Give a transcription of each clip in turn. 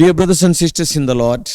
Dear brothers and sisters in the Lord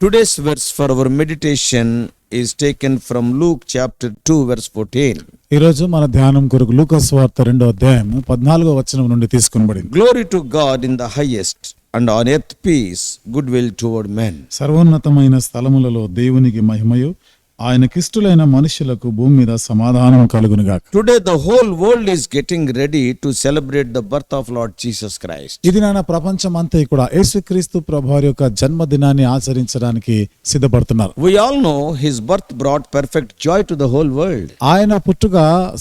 today's verse for our meditation is taken from Luke chapter two verse fourteen రోజు మన ధ్యానం కొరకు లూకస్ వార్త రెండో అధ్యాయం పద్నాలుగో వచనం నుండి తీసుకుని glory to God in the highest and on earth peace good will toward men సర్వోన్నతమైన స్థలములలో దేవునికి మహిమయు ఆయనకి ఇష్టులైన మనుషులకు భూమి మీద సమాధానం కలుగునుగా today the whole world is getting ready to celebrate the birth of Lord Jesus Christ ఇది నాయన ప్రపంచం అంతా కూడా యేసుక్రీస్తు ప్రభువార్ యొక్క జన్మదినాన్ని ఆచరించడానికి సిద్ధపడుతున్నారు. We all his birth brought perfect joy to the whole world ఆయన పుట్టుక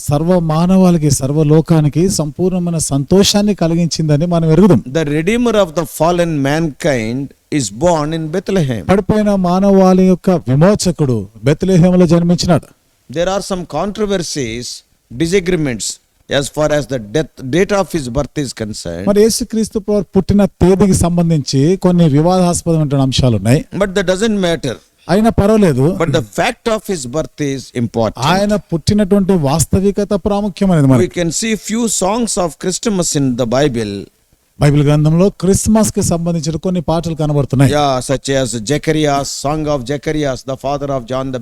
సర్వ మానవాళికి సర్వ లోకానికి సంపూర్ణమైన సంతోషాన్ని కలిగించిందని మనం ఎరుగుదాం. The redeemer of the fallen mankind is born in Bethlehem. పడిపోయిన మానవాళి యొక్క విమోచకుడు బెత్లెహేములో జన్మించినాడు There are some controversies, disagreements as far as the death date of his birth is concerned. మరి యేసుక్రీస్తు ప్రభు పుట్టిన తేదీకి సంబంధించి కొన్ని వివాదాస్పదమైన అంశాలు ఉన్నాయి But that doesn't matter. అయినా పర్వాలేదు But the fact of his birth is important. ఆయన పుట్టినటువంటి వాస్తవికత ప్రాముఖ్యమైనది We can see few songs of Christmas in the Bible. Bible గ్రంథంలో క్రిస్మస్కి సంబంధించిన కొన్ని పాటలు కనబడుతున్నాయి. The father of John the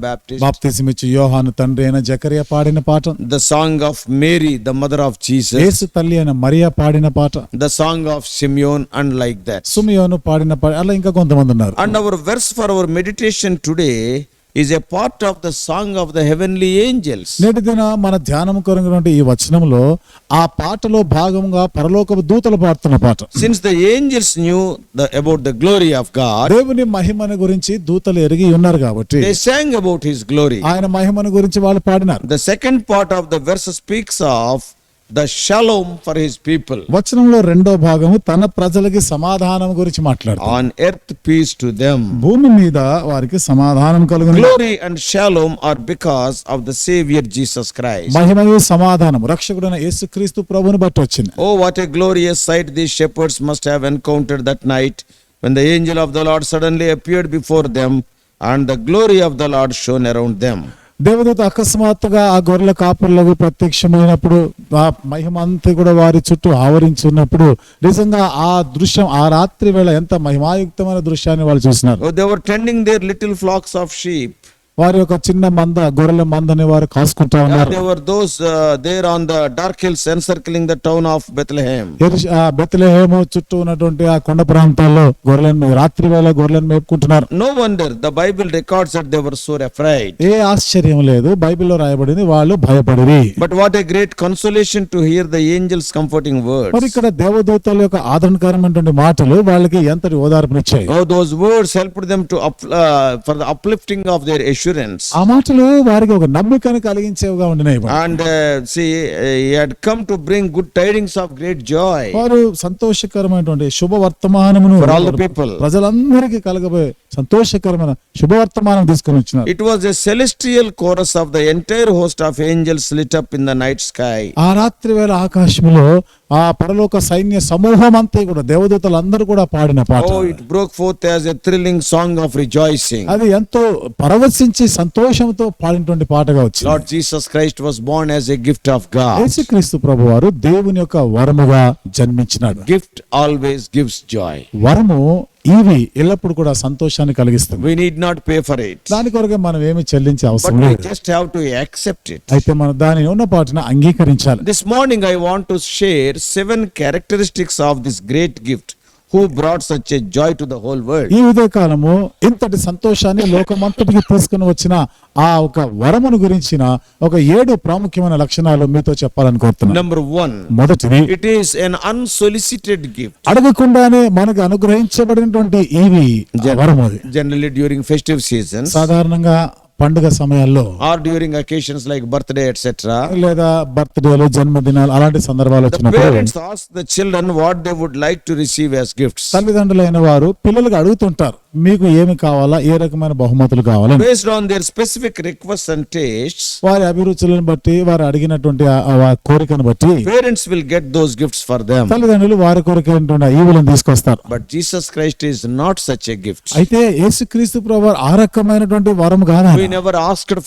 baptism ఇచ్చి యోహాను తండ్రి అయిన జకరియ పాడిన పాట. The song of Mary the mother of Jesus Yesu తల్లి అయిన మరియా పాడిన పాట. The song of Simeon and like that Simeon పాడిన పాట. అలా ఇంకా కొంతమంది ఉన్నారు. And our verse for our meditation today is a part of the song of the heavenly angels నేటి దిన మన ధ్యానం కొరంగినటువంటి ఈ వచనంలో ఆ పాటలో భాగంగా పరలోక దూతలు పాడుతున్న పాట. Since the angels knew the about the glory of God దేవుని మహిమను గురించి దూతలు ఎరిగి ఉన్నారు కాబట్టి they sang about his glory ఆయన మహిమను గురించి వాళ్ళు పాడినారు. The second part of the verse speaks of the people. వచనంలో రెండో భాగం తన ప్రజలకి సమాధానం గురించి మాట్లాడు పీస్ టు భూమి మీద వారికి సమాధానం కలుగు గ్లోరీ అండ్ సమాధానం రక్షకుడైన యేసు క్రీస్తు ప్రభుని బట్టి వచ్చింది. ఓ what a glorious sight the shepherds must have encountered that night when the angel of the Lord suddenly appeared before them and the glory of the Lord shone around them దేవదూత అకస్మాత్తుగా ఆ గొర్రెల కాపుర్లకు ప్రత్యక్షమైనప్పుడు ఆ మహిమంతా కూడా వారి చుట్టూ ఆవరించి ఉన్నప్పుడు నిజంగా ఆ దృశ్యం ఆ రాత్రి వేళ ఎంత మహిమాయుక్తమైన దృశ్యాన్ని వాళ్ళు చూసినారు they were tending their little flocks of sheep. వారి యొక్క చిన్న మంద గొర్రెల మందని వారు కాసుకుంటా ఉన్నారు. They were those there on the dark hills encircling the town of Bethlehem ఆ బెత్లహేమ్ చుట్టూ ఉన్నటువంటి ఆ కొండ ప్రాంతాల్లో గొర్రెలను రాత్రి వేళ గొర్రెలను మేపుకుంటున్నారు. No wonder the Bible records that they were so afraid ఏ ఆశ్చర్యం లేదు బైబిల్లో రాయబడింది వాళ్ళు భయపడిరి. But what a great consolation to hear the angels comforting words మరి ఇక్కడ దేవదూతల యొక్క ఆదరణకరమైనటువంటి మాటలు వాళ్ళకి ఎంత ఓదార్పునిచ్చాయి. ఓ those words helped them to for the uplifting of their issue assurance. ఆ మాటలు వారికి ఒక నమ్మికను కలిగించేవిగా ఉండినాయి And uh, see, uh, he had come to bring good tidings of great joy వారు సంతోషకరమైనటువంటి శుభవర్తమానమును for all the people. ప్రజలందరికీ కలగబోయే సంతోషకరమైన శుభవర్తమానం తీసుకొని వచ్చిన it was a celestial chorus of the entire host of angels lit up in the night sky ఆ రాత్రి వేళ ఆకాశంలో ఆ పరలోక సైన్య సమూహం అంతా కూడా దేవదూతలు అందరూ కూడా పాడిన పాట. It broke forth as a thrilling song of rejoicing అది ఎంతో పరవశించి సంతోషంతో పాడినటువంటి పాటగా వచ్చింది. Lord Jesus Christ was born as a gift of God Yesukristu ప్రభు దేవుని యొక్క వరముగా జన్మించిన గిఫ్ట్ ఆల్వేస్ గివ్స్ జాయ్ వరము ఇవి ఎల్లప్పుడు కూడా సంతోషాన్ని కలిగిస్తుంది. We need not pay for కొరకు మనం ఏమి చెల్లించే అవసరం జస్ట్ హావ్ టు యాక్సెప్ట్ అయితే మనం దానిని ఉన్న పాటన అంగీకరించాలి. This morning I want to share seven characteristics of this great gift who brought such a joy to the whole world. ఈ ఉదయకాలము ఇంతటి సంతోషాన్ని లోకమంతటికి తీసుకుని వచ్చిన ఆ ఒక వరమును గురించిన ఒక ఏడు ప్రాముఖ్యమైన లక్షణాలు మీతో చెప్పాలని కోరుతున్నాను Number one, మొదటిది it is an unsolicited gift. అడగకుండానే మనకు అనుగ్రహించబడినటువంటి ఈవి వరము అది Generally during festive seasons సాధారణంగా పండుగ సమయాల్లో or during occasions like birthday etcetera లేదా బర్త్డేలు జన్మదినాలు అలాంటి సందర్భాలు వచ్చినప్పుడు the children what they would like to receive gift gifts తల్లిదండ్రులైన వారు పిల్లలకు అడుగుతుంటారు. మీకు ఏమి కావాలా? ఏ రకమైన బహుమతులు కావాలా based on their specific request and taste వారి అభిరుచులను బట్టి వారు అడిగినటువంటి కోరికను బట్టి parents will get those gifts for them తల్లిదండ్రులు వారి కోరిక ఏంటంటే ఈవులను తీసుకొస్తారు. But Jesus Christ is not such a gift అయితే యేసుక్రీస్తు ప్రభువు ఆ రకమైనటువంటి వరం గాన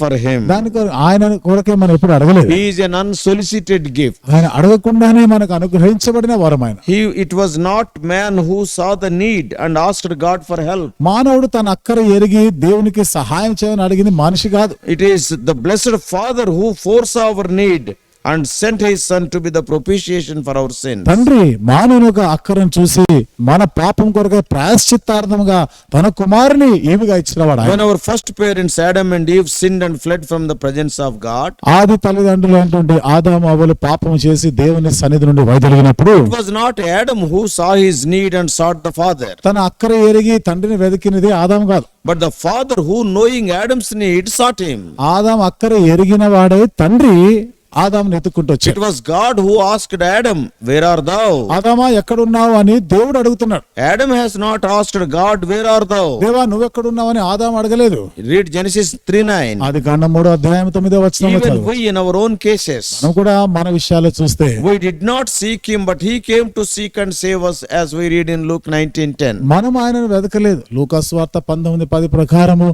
ఫర్ హిమ్ దాని కొరకు ఆయన కోరిక మనం ఎప్పుడు అడగలేదు. Is is an unsolicited gift ఆయన అడగకుండానే మనకు అనుగ్రహించబడిన వరం ఆయన. It was not man who saw the need and asked God for help మానవుడు తన అక్కర ఎరిగి దేవునికి సహాయం చేయమని అడిగింది మనిషి కాదు. It is the blessed father who foresaw our need and sent his Son to be the propitiation for our sins. తండ్రి మానవుని యొక్క అక్కరను చూసి మన పాపం కొరకై ప్రాయశ్చిత్తార్థముగా తన కుమారుని ఈవిగా ఇచ్చినవాడు. When our first parents Adam and Eve sinned and fled from the presence of God, ఆది తల్లిదండ్రులు ఏంటంటే ఆదాము అవ్వలు పాపం చేసి దేవుని సన్నిధి నుండి వైదొలిగినప్పుడు it was not Adam who saw his need and sought the Father, తన అక్కర ఎరిగి తండ్రిని వెతికినది ఆదాము కాదు but the Father who, knowing Adam's need, sought him. Adam అక్కర ఎరిగిన వాడే తండ్రి ఆదాం వెతుక్కుంటూ వచ్చి it was God who asked Adam where art thou ఆదామా ఎక్కడ ఉన్నావు అని దేవుడు అడుగుతున్నాడు. Adam has not asked God where art thou దేవా నువ్వు ఎక్కడ ఉన్నావు అని ఆదాం అడగలేదు. రీడ్ జెనసిస్ 39 అది గాండం 3 అధ్యాయం 9 వచనం even we in our own cases మనం కూడా మన విషయాలు చూస్తే we did not seek him but he came to seek and save us as we read in Luke 19:10 మనం ఆయనను వెదకలేదు. లూకాస్ వార్త 19:10 ప్రకారము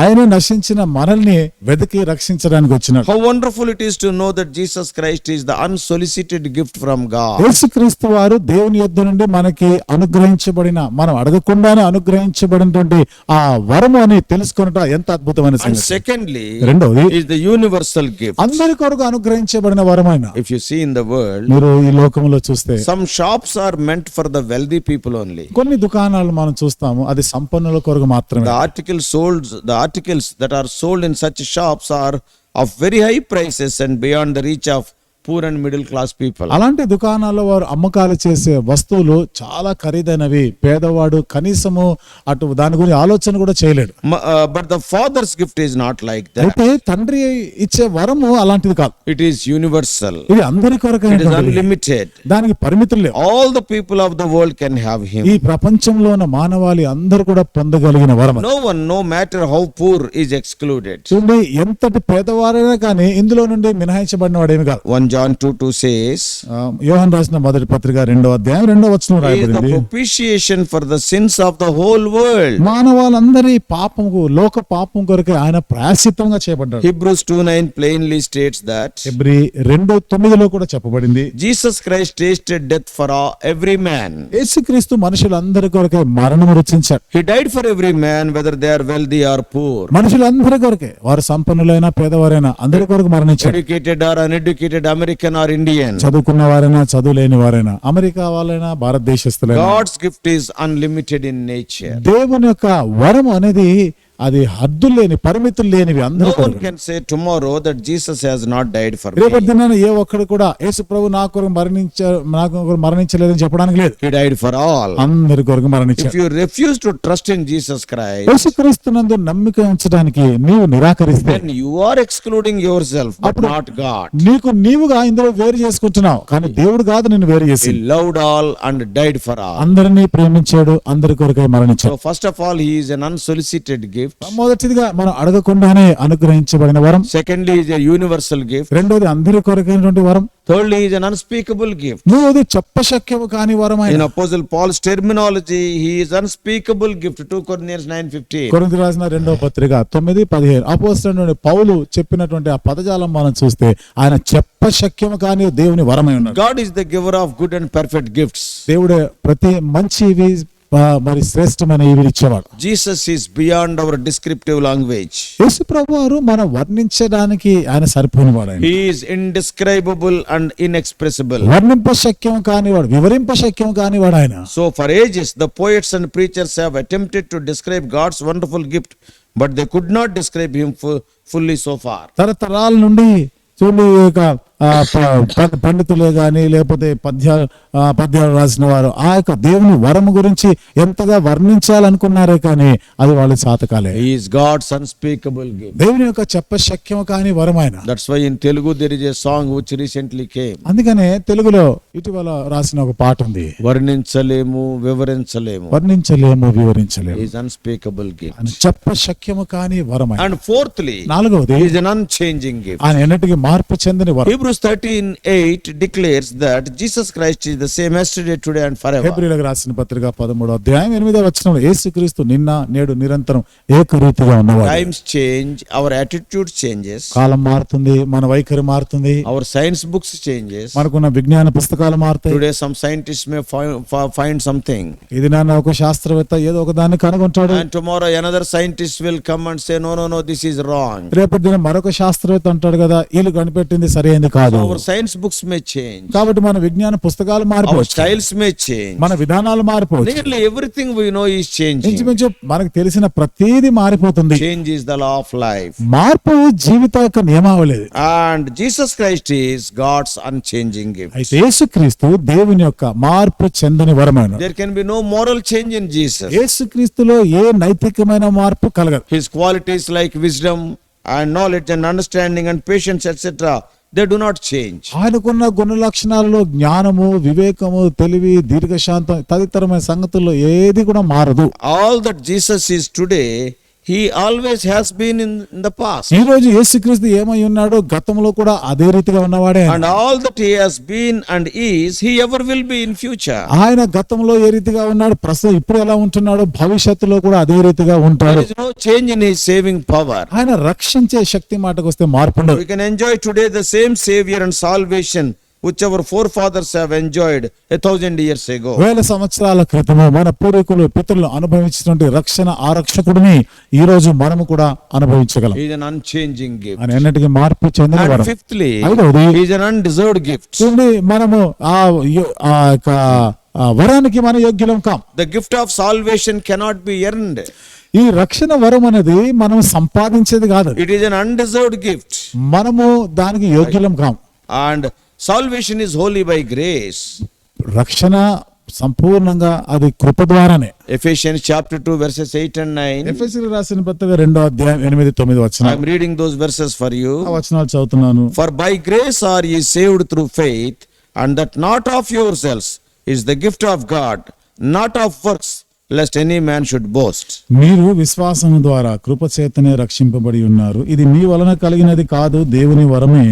ఆయన నశించిన మనల్ని వెదకి రక్షించడానికి వచ్చినాడు. How wonderful it is to know that Jesus Christ is the unsolicited gift from God Yesu వారు దేవుని యొద్ద నుండి మనకి అనుగ్రహించబడిన మనం అడగకుండానే అనుగ్రహించబడినటువంటి ఆ వరము అని తెలుసుకొనట ఎంత అద్భుతమైన సంగతి. సెకండ్లీ రెండోది ఇస్ ద యూనివర్సల్ గిఫ్ట్ అందరి కొరకు అనుగ్రహించబడిన వరమైన. If you see in the world మీరు ఈ లోకంలో చూస్తే some shops are meant for the wealthy people only కొన్ని దుకాణాలు మనం చూస్తాము అది సంపన్నుల కొరకు మాత్రమే. The article sold the articles that are sold in such shops are of very high prices and beyond the reach of poor and middle class people. అలాంటి దుకాణాల్లో వారు అమ్మకాలు చేసే వస్తువులు చాలా ఖరీదైనవి పేదవాడు కనీసము అటు దాని గురించి ఆలోచన కూడా చేయలేడు the father's gift is not like that. అయితే తండ్రి ఇచ్చే వరము అలాంటిది కాదు It is universal. ఇది అందరి కొరకైన unlimited. దానికి పరిమితులు లేవు All the people of the world can have him. ఈ ప్రపంచంలో ఉన్న మానవాళి అందరూ కూడా పొందగలిగిన వరం. No one, no matter how poor, is excluded. చూడండి ఎంతటి పేదవారైనా కానీ ఇందులో నుండి మినహాయించబడిన వాడేమి కాదు 1 John 2 2 says, యోహాన్ రాసిన మొదటి పత్రిక రెండో అధ్యాయం రెండో వచనం రాయబడింది propitiation for the sins of the whole world. మానవాళ్ళందరి పాపముకు లోక పాపం కొరకే ఆయన ప్రాయశ్చిత్తంగా చేయబడ్డాడు Hebrews 2 9 plainly states that ఫిబ్రి రెండో తొమ్మిదిలో కూడా చెప్పబడింది Jesus Christ tasted death for all, every man. యేసుక్రీస్తు మనుషులందరి కొరకే మరణం రుచించాడు He died for every man, whether they are wealthy or poor, మనుషులందరి కొరకే వారు సంపన్నులైనా పేదవారైనా అందరి కొరకు మరణించాడు educated or uneducated, American or Indian. చదువుకున్న వారైనా చదువు లేని వారైనా అమెరికా వాళ్ళైనా భారతదేశస్తులైనా God's gift is unlimited in nature. దేవుని యొక్క వరం అనేది అది హద్దులు లేని పరిమితులు లేనివి అందరూ ఏ ఒక్కడు కూడా యేసు ప్రభు నా కొరకు మరణించ నా కొరకు మరణించలేదని చెప్పడానికి లేదు. హి డైడ్ ఫర్ ఆల్ అందరి కొరకు మరణించారు. If you to trust in Jesus Christ Yesukristu నందు నమ్మిక ఉంచడానికి నీవు నిరాకరిస్తే then are excluding yourself but not God నీకు నీవుగా ఇందులో వేరు చేసుకుంటున్నావు కానీ దేవుడు కాదు నేను వేరు చేసి. Loved all and died for all అందరినీ ప్రేమించాడు అందరి కొరకై మరణించాడు. First of all he an unsolicited gift మొదటిదిగా మనం అడగకుండానే అనుగ్రహించబడిన వరం. సెకండ్లీ ఈజ్ యూనివర్సల్ గిఫ్ట్ రెండోది అందరి కొరకైనటువంటి వరం. Third is an unspeakable gift మూడోది చెప్పశక్యము కాని వరం in apostle Paul's terminology he is unspeakable gift two Corinthians 9:15 కొరింథీ రాసిన రెండో పత్రిక 9 15 నుండి పౌలు చెప్పినటువంటి ఆ పదజాలం మనం చూస్తే ఆయన చెప్పశక్యము కాని దేవుని వరమై ఉన్నాడు. God is the giver of good and perfect gifts దేవుడే ప్రతి మంచివి మరి శ్రేష్టమైన ఈ విడిచ్చేవాడు Jesus is beyond our descriptive language యేసు ప్రభు వారు మన వర్ణించడానికి ఆయన సరిపోని వాడు ఆయన. ఈస్ ఇండిస్క్రైబుల్ అండ్ ఇన్ఎక్స్ప్రెసిబుల్ వర్ణింప శక్యం కాని వాడు వివరింప శక్యం కాని వాడు ఆయన so for ages the poets and preachers have attempted to describe God's wonderful gift but they could not describe him fully so far తరతరాల నుండి చూడు పండితులే గాని లేకపోతే పద్యాలు పద్యాలు రాసిన వారు ఆ యొక్క దేవుని వరము గురించి ఎంతగా వర్ణించాలనుకున్నారే కానీ అది వాళ్ళ సాతకాలే God's unspeakable gift. దేవుని యొక్క చెప్పశక్యం కాని వరం ఆయన in Telugu there is a song which recently came. అందుకనే తెలుగులో ఇటీవల రాసిన ఒక పాట ఉంది వర్ణించలేము వివరించలేము వర్ణించలేము వివరించలేము unspeakable gift. ఆయన చెప్పశక్యము కాని వరం And fourthly, నాలుగవది is an unchanging gift. ఆయన ఎన్నటికి మార్పు చెందని వరం Hebrews thirteen eight declares that Jesus Christ is the same yesterday today and for ever హెబ్రూలకు రాసిన పత్రిక 13 అధ్యాయం 8 వచనం యేసుక్రీస్తు నిన్న నేడు నిరంతరం ఏక రీతిగా ఉన్నవాడు. Times change our attitude changes కాలం మారుతుంది మన వైఖరి మారుతుంది. అవర్ సైన్స్ బుక్స్ చేంజెస్ మనకున్న విజ్ఞాన పుస్తకాలు మారుతాయి. Today some scientist may find something ఇది నాన్న ఒక శాస్త్రవేత్త ఏదో ఒక దాన్ని కనుగొంటాడు. And tomorrow another scientist will come and say no no no this is wrong రేపటి దినం మరొక శాస్త్రవేత్త అంటాడు కదా వీళ్ళు కనిపెట్టింది సరైనది కాదు. సైన్స్ బుక్స్ మే చేంజ్ కాబట్టి మన విజ్ఞాన పుస్తకాలు మారిపోవచ్చు. స్టైల్స్ మే చేంజ్ మన విధానాలు మారిపోవచ్చు. Everything we know is change ఇంచుమించు మనకు తెలిసిన ప్రతిదీ మారిపోతుంది. Change is the law of life మార్పు జీవిత యొక్క నియమావళి. And Jesus Christ is God's unchanging gift అయితే యేసుక్రీస్తు దేవుని యొక్క మార్పు చెందని వరమైన. There can be no moral change in Jesus యేసుక్రీస్తులో ఏ నైతికమైన మార్పు కలగదు. His qualities like wisdom and knowledge and understanding and patience etcetera they do not change. ఆయనకున్న గుణ లక్షణాలలో జ్ఞానము వివేకము తెలివి దీర్ఘశాంతం తదితరమైన సంగతుల్లో ఏది కూడా మారదు All that Jesus is today, he always has been in the past ఈ రోజు యేసుక్రీస్తు ఏమై ఉన్నాడో గతంలో కూడా అదే రీతిగా ఉన్నవాడే. And all that he has been and is he ever will be in future ఆయన గతంలో ఏ రీతిగా ఉన్నాడు ప్రస్తుతం ఇప్పుడు ఎలా ఉంటున్నాడో భవిష్యత్తులో కూడా అదే రీతిగా ఉంటాడు. No change in his saving power ఆయన రక్షించే శక్తి మాటకు వస్తే మార్పు ఉండదు you can enjoy today the same saviour and salvation salvation which our forefathers have enjoyed a thousand years ago. వేల సంవత్సరాల క్రితము మన పూర్వీకులు పితరులు అనుభవించినటువంటి రక్షణ ఆరక్షకుడిని ఈ రోజు మనము కూడా అనుభవించగలం an unchanging gift. ఆయన ఎన్నటికీ మార్పు చెందిన ఐదవది he is an undeserved gift. చూడండి మనము ఆ ఆ యొక్క ఆ వరానికి మన యోగ్యులం కాం The gift of salvation cannot be earned. ఈ రక్షణ వరం అనేది మనం సంపాదించేది కాదు It is an undeserved gift. మనము దానికి యోగ్యులం కాం And salvation is wholly by grace రక్షణ సంపూర్ణంగా అది కృప ద్వారానే. Ephesians chapter 2 verses eight and nine Ephesians రాసిన పత్రిక రెండో అధ్యాయం ఎనిమిది తొమ్మిది వచనాలు. I reading those verses for you ఆ వచనాలు చదువుతున్నాను. For by grace are you saved through faith and that not of your self is the gift of God not of works lest any man should boast మీరు విశ్వాసం ద్వారా కృప చేతనే రక్షింపబడి ఉన్నారు. ఇది మీ వలన కలిగినది కాదు దేవుని వరమే.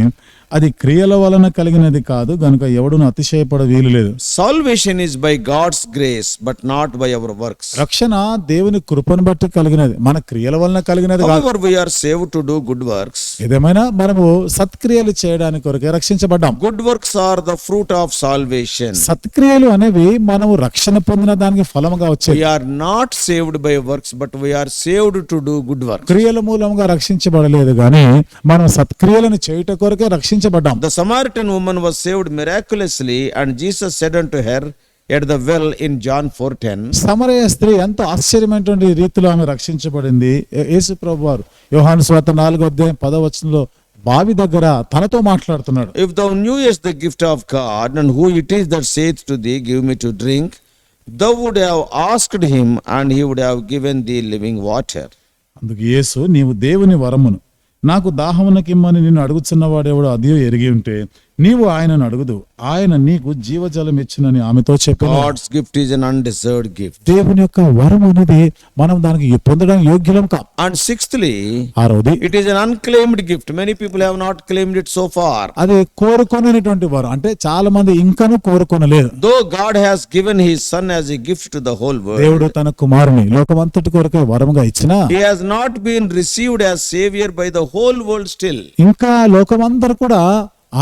అది క్రియల వలన కలిగినది కాదు గనుక ఎవడును అతిశయపడ వీలు లేదు Salvation is by God's grace, but not by our works. రక్షణ దేవుని కృపను బట్టి కలిగినది మన క్రియల వలన కలిగినది కాదు we are saved to do good works. ఏదేమైనా మనము సత్క్రియలు చేయడానికి కొరకే రక్షించబడ్డాం Good works are the fruit of salvation. సత్క్రియలు అనేవి మనము రక్షణ పొందిన దానికి ఫలముగా వచ్చేవి We are not saved by works, but we are saved to do good works. క్రియల మూలంగా రక్షించబడలేదు గాని మనం సత్క్రియలను చేయుట కొరకే రక్షించబడ్డాం The Samaritan woman was saved miraculously, and Jesus said unto her at the well in John 4:10, సమరయ స్త్రీ ఎంతో ఆశ్చర్యమైనటువంటి రీతిలో ఆమె రక్షించబడింది యేసు ప్రభు వారు యోహాను స్వాత నాలుగో అధ్యాయం పదవచనంలో బావి దగ్గర తనతో మాట్లాడుతున్నాడు If thou knewest the gift of God, and who it is that saith to thee, Give me to drink, thou would have asked him, and he would have given thee living water. అందుకు యేసు నీవు దేవుని వరమును నాకు దాహమునకిమ్మని నిన్ను అడుగుచున్నవాడెవడో అదియో ఎరిగి ఉంటే నీవు ఆయనను అడుగుదు. ఆయన నీకు జీవజలం ఇచ్చినని ఆమెతో చెప్పాడ్స్ gift is an undeserved gift దేవుని యొక్క వరం అనేది మనం దానికి పొందడం యోగ్యం కా. అండ్ సిక్స్త్లీ ఆరోది it is an unclaimed gift many people have not claimed it so అది కోరుకోనటువంటి వరం. అంటే చాలా మంది ఇంకా కోరుకోనలేదు God has given his son as a gift the whole world దేవుడు తన కుమారుని లోకమంతటి కొరకే వరంగా ఇచ్చిన he has not been received as saviour by the whole world still ఇంకా లోకమంతా కూడా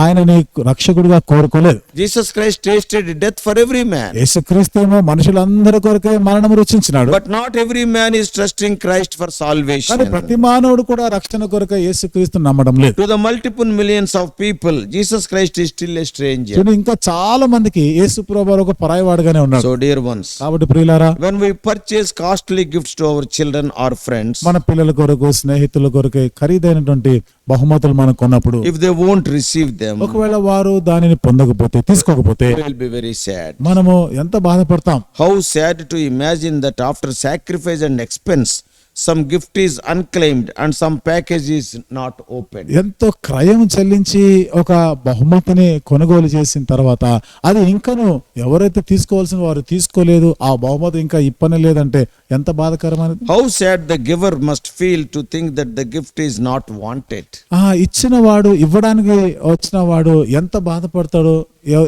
ఆయనని రక్షకుడిగా కోరుకోలేదు. Jesus Christ tasted death for every man యేసు క్రీస్తు ఏమో మనుషులందరి కొరకే మరణం రుచించినాడు. But not every man is trusting Christ for salvation ప్రతి మానవుడు కూడా రక్షణ కొరకు యేసు క్రీస్తు నమ్మడం లేదు. Multiple millions of people Jesus Christ is still a strange ఇంకా చాలా మందికి యేసు ప్రభు ఒక పరాయవాడుగానే ఉన్నాడు. సో డియర్ వన్స్ కాబట్టి ప్రియులారా when we purchase costly gifts to our children or friends మన పిల్లల కొరకు స్నేహితుల కొరకే ఖరీదైనటువంటి బహుమతులు మనం కొన్నప్పుడు if they won't receive them ఒకవేళ వారు దానిని పొందకపోతే తీసుకోకపోతే విల్ బి వెరీ సాడ్ మనము ఎంత బాధపడతాం? How sad to imagine that after sacrifice and expense some gift is unclaimed and some package is not opened. ఎంతో క్రయం చెల్లించి ఒక బహుమతిని కొనుగోలు చేసిన తర్వాత అది ఇంకను ఎవరైతే తీసుకోవాల్సిన వారు తీసుకోలేదు ఆ బహుమతి ఇంకా ఇప్పనే లేదంటే ఎంత బాధకరమైనది How sad the giver must feel to think that the gift is not wanted. ఆ ఇచ్చిన వాడు ఇవ్వడానికి వచ్చిన వాడు ఎంత బాధపడతాడో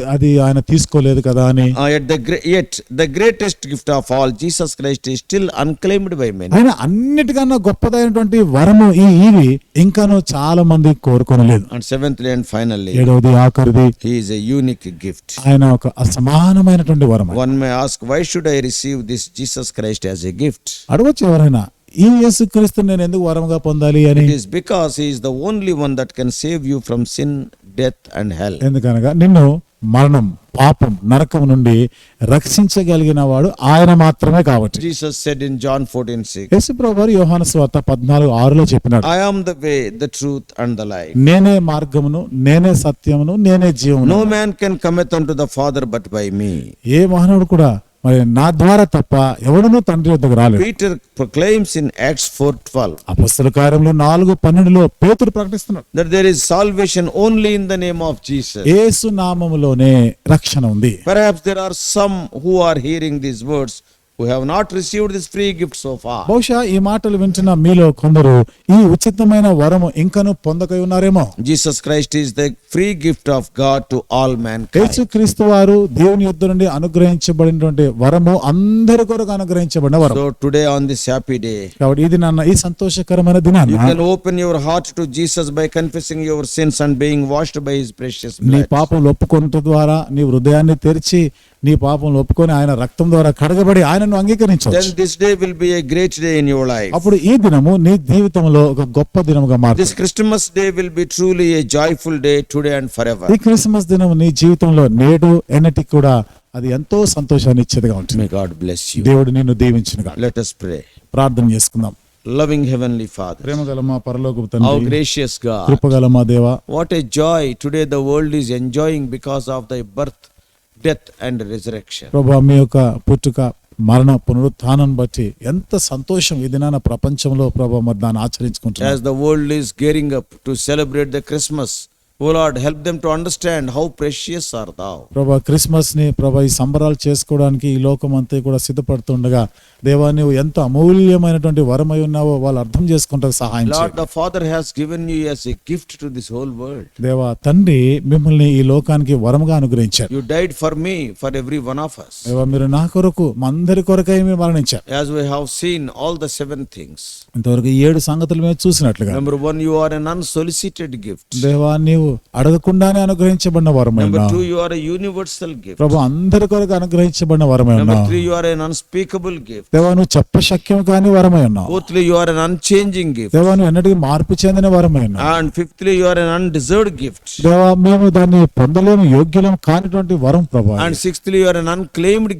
అది ఆయన తీసుకోలేదు కదా అని. At the at the greatest gift of all Jesus Christ is still unclaimed by men ఆయన అన్నిటికన్నా గొప్పదైనటువంటి వరము ఈ ఇవి ఇంకాను చాలా మంది కోరుకోలేదు అండ్ సెవెంత్ అండ్ ఫైనల్ ఏడవది ఆఖరిది ఎ యూనిక్ గిఫ్ట్ ఆయన ఒక అసమానమైనటువంటి వరం one may ask why should I receive this Jesus Christ as a gift అడగచ్చు ఎవరైనా ఈ యేసు క్రీస్తు నేను ఎందుకు వరంగా పొందాలి అని? Is because is is the only one that can save you from sin death, and hell. ఎందుకనగా నిన్ను మరణం పాపం నరకం నుండి రక్షించగలిగిన వాడు ఆయన మాత్రమే కాబట్టి Jesus said in John 14 6, యేసుప్రభు వారు యోహాను స్వార్త పద్నాలుగు ఆరులో చెప్పినాడు I am the way, the truth, and the life. నేనే మార్గమును నేనే సత్యమును నేనే జీవమును No man can cometh unto the Father but by me. ఏ మానవుడు కూడా మరి నా ద్వారా తప్ప ఎవడను తండ్రి వద్దకు రాలేదు. కార్యంలో నాలుగు పన్నెండులో పేతురు ప్రకటిస్తున్నాడు. Salvation only in the name of Jesus యేసు నామములోనే రక్షణ ఉంది. Perhaps there are these words who have not received this free gift so far. బహుశా ఈ మాటలు వింటున్న మీలో కొందరు ఈ ఉచితమైన వరము ఇంకను పొందకై ఉన్నారేమో Jesus Christ is the free gift of God to all mankind. యేసు క్రీస్తు వారు దేవుని యుద్ధ నుండి అనుగ్రహించబడినటువంటి వరము అందరి కొరకు అనుగ్రహించబడిన వరం So today on this happy day, కాబట్టి ఇది నాన్న ఈ సంతోషకరమైన you దినాన్ని can open your heart to Jesus by confessing your sins and being washed by his precious నీ blood. పాపం ఒప్పుకొనుట ద్వారా నీ హృదయాన్ని తెరిచి నీ పాపంలో ఒప్పుకొని ఆయన రక్తం ద్వారా కడగబడి ఆయనను అంగీకరించవచ్చు. అప్పుడు ఈ దినము నీ జీవితంలో ఒక గొప్ప దినముగా మారు this day will be truly a joyful day today and for ever ఈ క్రిస్మస్ దినం నీ జీవితంలో నేడు ఎన్నటి కూడా అది ఎంతో సంతోషాన్ని ఇచ్చేదిగా ఉంటుంది. గాడ్ బ్లెస్ దేవుడు నిన్ను దీవించును గాడ్ లెట్ ప్రే ప్రార్థన చేసుకుందాం. లవింగ్ హెవెన్లీ ఫాదర్ ప్రేమగల మా పరలోకపు తండ్రి హౌ గ్రేషియస్ గాడ్ కృపగల మా దేవా what a joy today the world is enjoying because of thy birth death and resurrection ప్రభా మీ యొక్క పుట్టుక మరణ పునరుత్నం బట్టి ఎంత సంతోషం ఏదైనా ప్రపంచంలో ప్రభా మరి దాన్ని ఆచరించుకుంటారు as the world is gearing up to celebrate the Christmas O Lord help them to understand how precious are thou ప్రభా క్రిస్మస్ని ప్రభా ఈ సంబరాలు చేసుకోవడానికి ఈ లోకం అంతా కూడా సిద్ధపడుతుండగా దేవా నువ్వు ఎంత అమూల్యమైనటువంటి వరమై ఉన్నావో వాళ్ళు అర్థం చేసుకుంటారు సహాయం Lord the Father has given you as a gift to this whole world దేవా తండ్రి మిమ్మల్ని ఈ లోకానికి వరముగా అనుగ్రహించారు. You died for me for every one of us. మీరు నా కొరకు మందరి కొరకై మరణించారు. As we have seen all the seven things ఇంతవరకు ఏడు సంగతులు మేము చూసినట్లుగా number one you are non solicited gift దేవా నీవు అడగకుండానే అనుగ్రహించబడిన యూనివర్సల్ గిఫ్ట్ ప్రభు అందరి కొరకు అనుగ్రహించబడిన వరమే అన్స్పీకబుల్ గిఫ్ట్ దేవాను చెప్పశక్యం కానీ వరమే ఉన్నా. Fourthly are an unchanging gift దేవాను ఎన్నటికీ మార్పు చెందిన వరమే ఉన్నా. And fifthly you are an undeserved gift మేము దాన్ని పొందలేము యోగ్యులం కానిటువంటి వరం ప్రభు. And sixthly you are an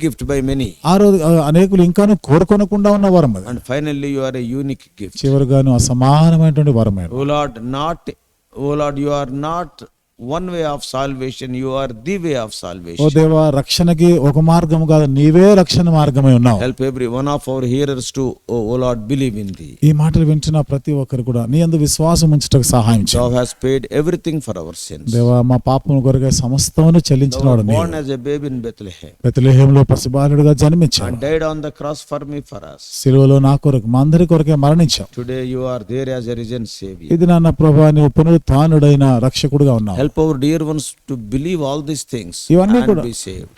gift by many ఆ రోజు అనేకులు ఇంకా కోరుకొనకుండా ఉన్న వరం and finally you are a unique gift చివరిగాను అసమానమైనటువంటి వరమే O not O Lord, you are not one way of salvation you are the way of salvation ఓ దేవ రక్షణకి ఒక మార్గం కాదు నీవే రక్షణ మార్గమే ఉన్నావు. Help every one of our hearers to O O Lord believe in the ఈ మాటలు వింటున్న ప్రతి ఒక్కరు కూడా నీ అందు విశ్వాసం ఉంచటకు సహాయం చేయి. God has paid everything for our sins దేవా మా పాపము కొరకై సమస్తమును చెల్లించినవాడు నీవు. Born as a baby in Bethlehem బెత్లెహేమ్లో పసిబాలుడుగా జన్మించావు. And died on the cross for me for us సిలువలో నా కొరకు మా అందరి కొరకై మరణించావు. Today you are there as a risen saviour ఇది నా ప్రభువా నీవు పునరుత్థానుడైన రక్షకుడుగా ఉన్నాడు help our dear ones to believe all these things ఇవన్నీ కూడా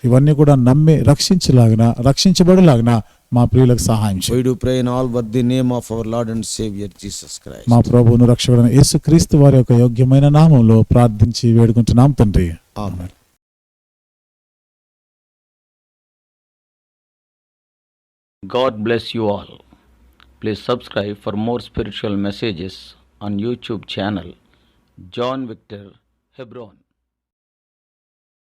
ఇవన్నీ కూడా నమ్మి రక్షించలాగిన రక్షించబడలాగిన మా ప్రియులకు సహాయం చేయి. Do pray in all worthy name of our Lord and saviour Jesus Christ మా ప్రభువును రక్షకుడైన యేసుక్రీస్తు వారి యొక్క యోగ్యమైన నామములో ప్రార్థించి వేడుకుంటున్నాం తండ్రి. ఆమేన్ యూట్యూబ్ ఛానల్ జాన్ విక్టర్ هبرون